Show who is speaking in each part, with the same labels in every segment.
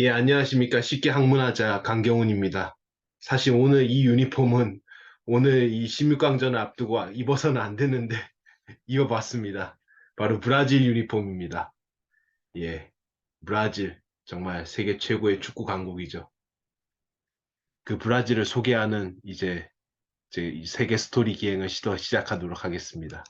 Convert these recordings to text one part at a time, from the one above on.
Speaker 1: 예, 안녕하십니까. 쉽게 학문하자 강경훈입니다. 사실 오늘 이 유니폼은 오늘 이 16강전을 앞두고 입어서는 안 되는데 입어봤습니다. 바로 브라질 유니폼입니다. 예, 브라질 정말 세계 최고의 축구 강국이죠. 그 브라질을 소개하는 이제 제 세계 스토리 기행을 시작하도록 하겠습니다.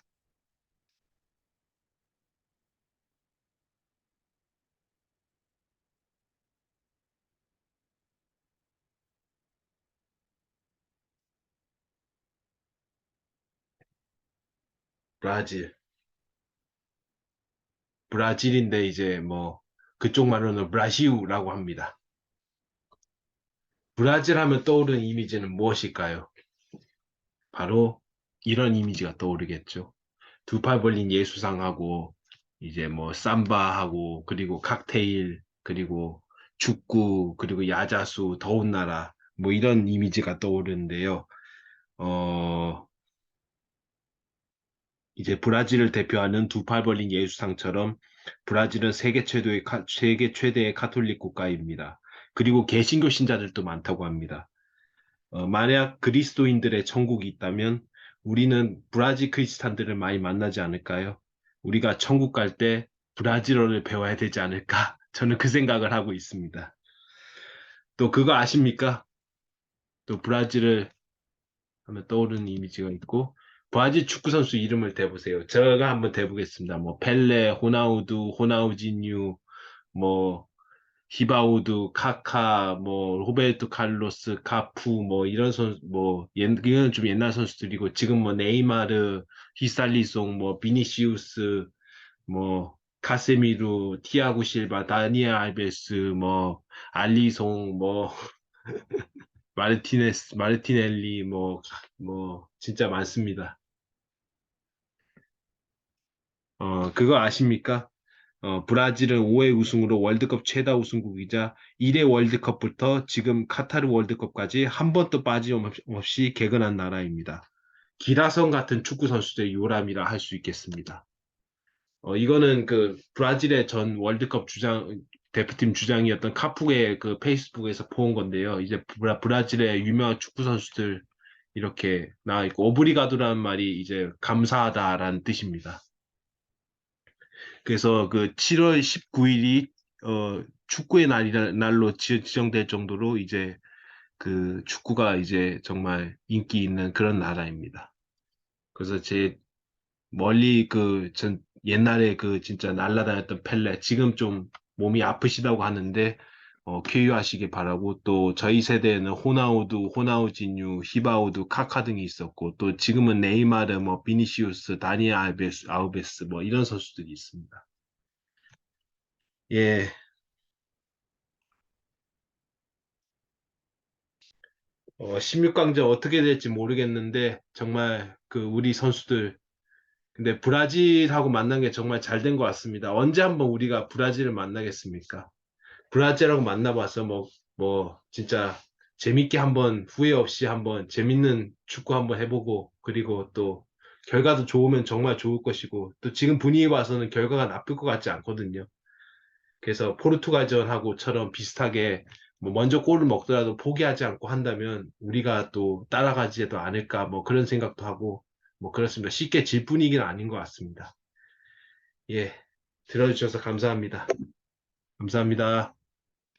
Speaker 1: 브라질. 브라질인데 이제 뭐 그쪽 말로는 브라시우라고 합니다. 브라질 하면 떠오르는 이미지는 무엇일까요? 바로 이런 이미지가 떠오르겠죠. 두 팔 벌린 예수상하고 이제 뭐 삼바하고 그리고 칵테일 그리고 축구 그리고 야자수 더운 나라 뭐 이런 이미지가 떠오르는데요. 어 이제 브라질을 대표하는 두 팔 벌린 예수상처럼 브라질은 세계 최대의 세계 최대의 카톨릭 국가입니다. 그리고 개신교 신자들도 많다고 합니다. 어, 만약 그리스도인들의 천국이 있다면 우리는 브라질 크리스탄들을 많이 만나지 않을까요? 우리가 천국 갈 때 브라질어를 배워야 되지 않을까? 저는 그 생각을 하고 있습니다. 또 그거 아십니까? 또 브라질을 하면 떠오르는 이미지가 있고 브라질 축구 선수 이름을 대보세요. 제가 한번 대보겠습니다. 뭐 펠레, 호나우두, 호나우지뉴, 뭐 히바우드, 카카, 뭐 로베르토 칼로스, 카푸, 뭐 이런 선수, 뭐 이건 좀 옛날 선수들이고 지금 뭐 네이마르, 히살리송, 뭐 비니시우스, 뭐 카세미루, 티아구 실바, 다니엘 알베스, 뭐 알리송, 뭐 마르티네스, 마르티넬리, 뭐, 뭐, 진짜 많습니다. 어, 그거 아십니까? 어, 브라질은 5회 우승으로 월드컵 최다 우승국이자 1회 월드컵부터 지금 카타르 월드컵까지 한 번도 빠짐없이 개근한 나라입니다. 기라성 같은 축구 선수들의 요람이라 할 수 있겠습니다. 어, 이거는 그 브라질의 전 월드컵 주장 대표팀 주장이었던 카푸의 그 페이스북에서 포온 건데요. 이제 브라, 브라질의 유명한 축구 선수들 이렇게 나와 있고 오브리가도라는 말이 이제 감사하다라는 뜻입니다. 그래서 그 7월 19일이 어, 축구의 날이 날로 지정될 정도로 이제 그 축구가 이제 정말 인기 있는 그런 나라입니다. 그래서 제 멀리 그 전 옛날에 그 진짜 날라다녔던 펠레 지금 좀 몸이 아프시다고 하는데 어, 쾌유하시길 바라고 또 저희 세대에는 호나우드, 호나우지뉴, 히바우드, 카카 등이 있었고 또 지금은 네이마르, 뭐 비니시우스, 다니엘 알베스, 아우베스 뭐 이런 선수들이 있습니다. 예. 어, 16강전 어떻게 될지 모르겠는데 정말 그 우리 선수들 근데 브라질하고 만난 게 정말 잘 된 것 같습니다. 언제 한번 우리가 브라질을 만나겠습니까? 브라질하고 만나봐서 뭐, 뭐, 진짜 재밌게 한번 후회 없이 한번 재밌는 축구 한번 해보고, 그리고 또 결과도 좋으면 정말 좋을 것이고, 또 지금 분위기 봐서는 결과가 나쁠 것 같지 않거든요. 그래서 포르투갈전하고처럼 비슷하게 뭐 먼저 골을 먹더라도 포기하지 않고 한다면 우리가 또 따라가지도 않을까 뭐 그런 생각도 하고 뭐 그렇습니다. 쉽게 질 분위기는 아닌 것 같습니다. 예, 들어주셔서 감사합니다. 감사합니다.